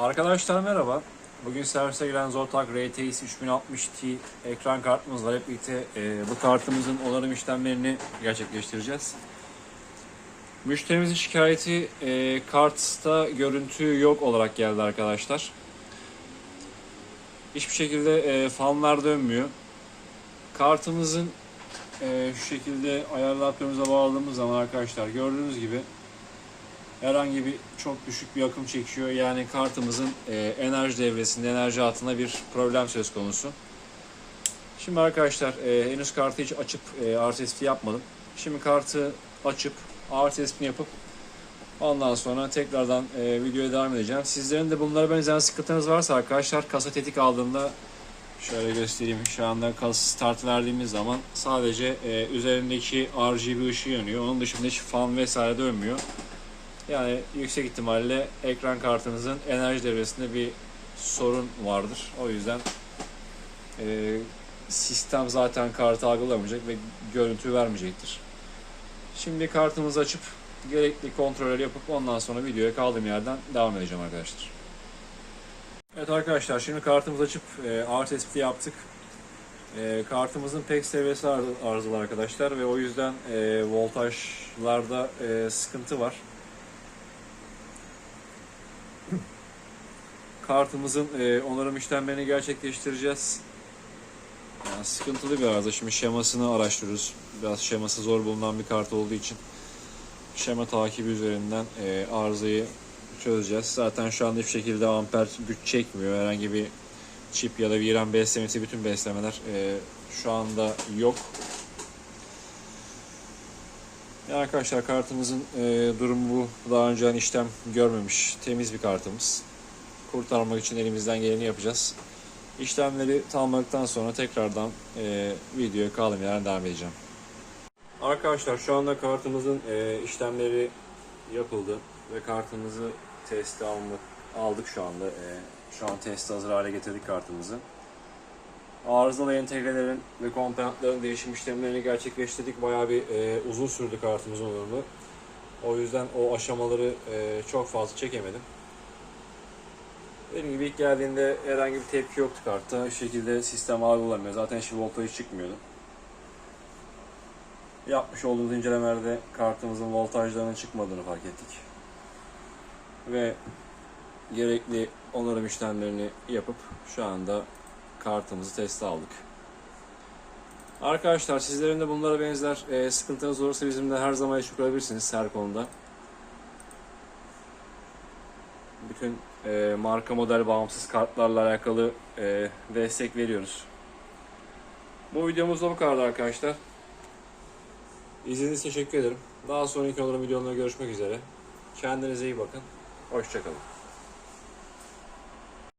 Arkadaşlar merhaba. Bugün servise gelen Zotac RTX 3060 Ti ekran kartımız var. Hep birlikte e, bu kartımızın onarım işlemlerini gerçekleştireceğiz. Müşterimizin şikayeti e, kartta görüntü yok olarak geldi arkadaşlar. Hiçbir şekilde e, fanlar dönmüyor. Kartımızın e, şu şekilde ayarlatmamıza bağladığımız zaman arkadaşlar gördüğünüz gibi herhangi bir çok düşük bir akım çekiyor. Yani kartımızın e, enerji devresinde, enerji hatında bir problem söz konusu. Şimdi arkadaşlar e, henüz kartı hiç açıp e, tespiti yapmadım. Şimdi kartı açıp tespitini yapıp ondan sonra tekrardan e, videoya devam edeceğim. Sizlerin de bunlara benzeyen sıkıntınız varsa arkadaşlar kasa tetik aldığında şöyle göstereyim. Şu anda kasa start verdiğimiz zaman sadece e, üzerindeki RGB ışığı yanıyor. Onun dışında hiç fan vesaire dönmüyor. Yani yüksek ihtimalle ekran kartınızın enerji devresinde bir sorun vardır. O yüzden e, sistem zaten kartı algılamayacak ve görüntü vermeyecektir. Şimdi kartımızı açıp gerekli kontrolleri yapıp ondan sonra videoya kaldığım yerden devam edeceğim arkadaşlar. Evet arkadaşlar şimdi kartımızı açıp e, ağır tespiti yaptık. E, kartımızın pek seviyesi ar- arızalı arkadaşlar ve o yüzden e, voltajlarda e, sıkıntı var. Kartımızın e, onarım işlemlerini gerçekleştireceğiz. Yani sıkıntılı bir arıza. Şimdi şemasını araştırıyoruz. Biraz şeması zor bulunan bir kart olduğu için şema takibi üzerinden e, arızayı çözeceğiz. Zaten şu anda hiçbir şekilde amper güç çekmiyor. Herhangi bir çip ya da VRAM beslemesi bütün beslemeler e, şu anda yok. Yani arkadaşlar kartımızın e, durumu bu. Daha önce işlem görmemiş temiz bir kartımız kurtarmak için elimizden geleni yapacağız. İşlemleri tamamladıktan sonra tekrardan e, videoya kaldığım devam edeceğim. Arkadaşlar şu anda kartımızın e, işlemleri yapıldı ve kartımızı testi aldık, aldık şu anda. E, şu an testi hazır hale getirdik kartımızı. Arızalı entegrelerin ve komponentlerin değişim işlemlerini gerçekleştirdik. Bayağı bir e, uzun sürdü kartımızın onarımı. O yüzden o aşamaları e, çok fazla çekemedim. Dediğim gibi ilk geldiğinde herhangi bir tepki yoktu kartta. Şu şekilde sistem algılamıyor. Zaten hiç voltaj çıkmıyordu. Yapmış olduğumuz incelemelerde kartımızın voltajlarının çıkmadığını fark ettik. Ve gerekli onarım işlemlerini yapıp şu anda kartımızı teste aldık. Arkadaşlar sizlerin de bunlara benzer e, sıkıntınız olursa bizimle her zaman iş kurabilirsiniz her konuda. Bütün e, marka model bağımsız kartlarla alakalı e, destek veriyoruz. Bu videomuz da bu kadar arkadaşlar. İzlediğiniz teşekkür ederim. Daha sonraki onarım videolarında görüşmek üzere. Kendinize iyi bakın. Hoşçakalın.